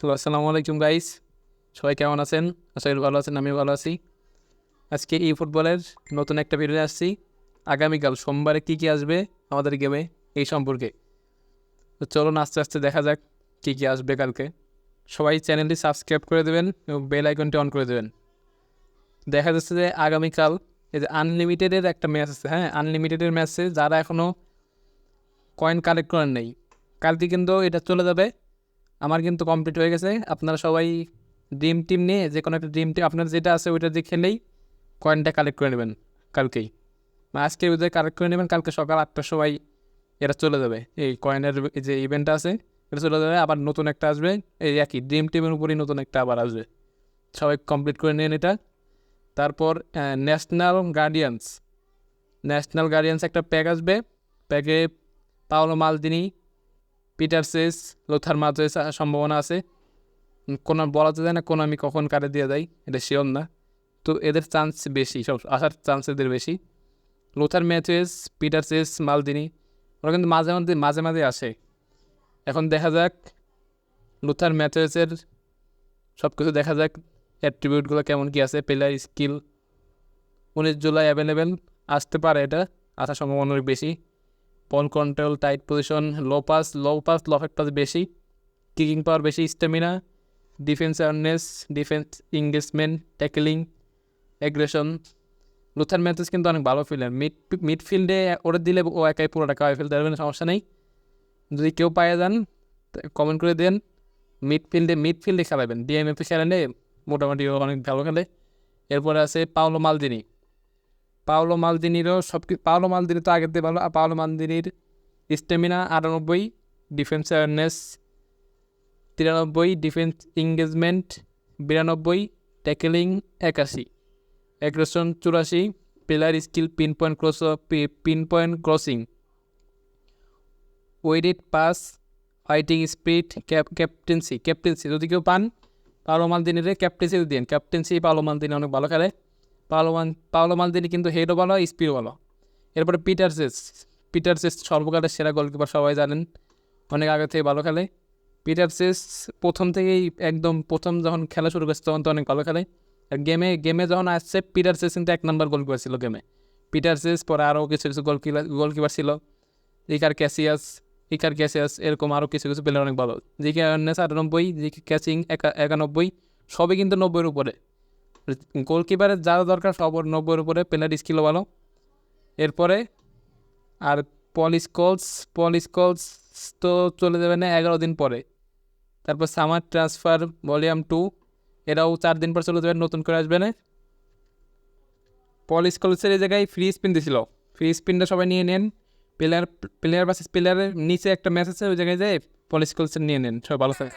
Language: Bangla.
তো আসসালামু আলাইকুম গাইস সবাই কেমন আছেন? আশা ভালো আছেন, আমিও ভালো আছি। আজকে এই ফুটবলের নতুন একটা ভিডিও আসছি। আগামীকাল সোমবারে কী কী আসবে আমাদের গেমে এই সম্পর্কে। তো চলুন আস্তে আস্তে দেখা যাক কী কী আসবে কালকে। সবাই চ্যানেলটি সাবস্ক্রাইব করে দেবেন এবং বেল আইকনটি অন করে দেবেন। দেখা যাচ্ছে যে আগামীকাল এই যে আনলিমিটেডের একটা ম্যাচ আছে হ্যাঁ? আনলিমিটেডের ম্যাচে যারা এখনও কয়েন কালেক্ট করেন নেই, কালকে কিন্তু এটা চলে যাবে। আমার কিন্তু কমপ্লিট হয়ে গেছে। আপনারা সবাই ড্রিম টিম নিয়ে যে কোনো একটা ড্রিম টিম আপনার যেটা আছে ওইটা দিয়ে খেলেই কয়েনটা কালেক্ট করে নেবেন কালকেই। মানে আজকে ওদের কালেক্ট করে নেবেন, কালকে সকাল আটটার সময় এটা চলে যাবে। এই কয়েনের যে ইভেন্টটা আছে, এটা চলে যাবে, আবার নতুন একটা আসবে, এই একই ড্রিম টিমের উপরেই নতুন একটা আবার আসবে। সবাই কমপ্লিট করে নেন এটা। তারপর ন্যাশনাল গার্ডিয়ানস ন্যাশনাল গার্ডিয়ানস একটা প্যাক আসবে। প্যাকে পাওলো মালদিনী পিটার সেস লোথার মাঝে সম্ভাবনা আছে। কোনো বলা যায় না কোনো আমি কখন কারে দিয়ে দেয় এটা শিওর না। তো এদের চান্স বেশি, সব আসার চান্স এদের বেশি। লোথার ম্যাথেস পিটার সেস মালদিনী, ওরা কিন্তু মাঝে মাঝে মাঝে মাঝে আসে। এখন দেখা যাক লুথার ম্যাথেসের সব কিছু দেখা যাক অ্যাট্রিবিউটগুলো কেমন কী আছে প্লেয়ার স্কিল উনিশ জুলাই অ্যাভেলেবেল আসতে পারে এটা, আসার সম্ভাবনা অনেক বেশি। Ball control tight position low pass low pass low pass বেশি কিকিং পাওয়ার বেশি stamina defence awareness defence engagement tackling aggression Lothar Matthaus কিন্তু অনেক ভালো ফিল্ডার মিড মিডফিল্ডে ওরা দিলে ও একাই পুরোটা কাবাই ফেলতে পারবেন সমস্যা নেই। যদি কেউ পায়ে যান কমেন্ট করে দেন মিডফিল্ডে মিডফিল্ডে খেলাবেন। ডিএমএফে খেলালে মোটামুটি অনেক ভালো খেলে। এরপরে আছে পাওলো মালদিনি। পাওলো মালদিনিরও সব পাওলো মালদিনি তো আগের দিয়ে ভালো, আর পাওলো মালদিনির স্টেমিনা আটানব্বই ডিফেন্স অ্যাওয়ারনেস তিরানব্বই ডিফেন্স এঙ্গেজমেন্ট বিরানব্বই ট্যাকেলিং একাশি। অ্যাগ্রেশন চুরাশি player skill pinpoint cross pinpoint crossing weighted pass fighting speed cap captaincy captaincy যদি কেউ পান পাওলো মালদিনিরে ক্যাপ্টেন্সি দিন। ক্যাপ্টেন্সি পাওলো মালদিনি অনেক ভালো খেলে। পাওলো মান পাওলো মালদিনি কিন্তু হেডও ভালো স্পিডও ভালো এরপরে পিটারসেস পিটারসেস সর্বকালের সেরা গোলকিপার সবাই জানেন, অনেক আগে থেকে ভালো খেলে। পিটারসেস প্রথম থেকেই একদম প্রথম যখন খেলা শুরু করেছে তখন তো অনেক ভালো খেলে। আর গেমে গেমে যখন আসছে পিটারসেস কিন্তু এক নম্বর গোলকিপার ছিল গেমে পিটারসেস পরে আরও কিছু কিছু গোলকিপার গোলকিপার ছিল। ইকার ক্যাসিয়াস ইকার ক্যাসিয়াস এরকম আরও কিছু কিছু প্লেয়ার অনেক ভালো। জিকে আটানব্বই জিকে ক্যাচিং একা, একানব্বই, সবই কিন্তু নব্বইয়ের উপরে। গোলকিপারের যা দরকার সব নব্বইয়ের উপরে প্লেয়ার স্কিলও ভালো। এরপরে আর পলিসকলস পলিসকলস তো চলে যাবে না এগারো দিন পরে। তারপর সামার ট্রান্সফার ভলিউম টু এরাও চার দিন পর চলে যাবে, নতুন করে আসবে না। পলিসকলসের এই জায়গায় ফ্রি স্পিন দিছিল। ফ্রি স্পিনটা সবাই নিয়ে নেন। প্লেয়ার প্লেয়ার বাসেস প্লেয়ারের নিচে একটা ম্যাচ আছে, ওই জায়গায় যায় পলিসকলসের নিয়ে নেন। সবাই ভালো থাকে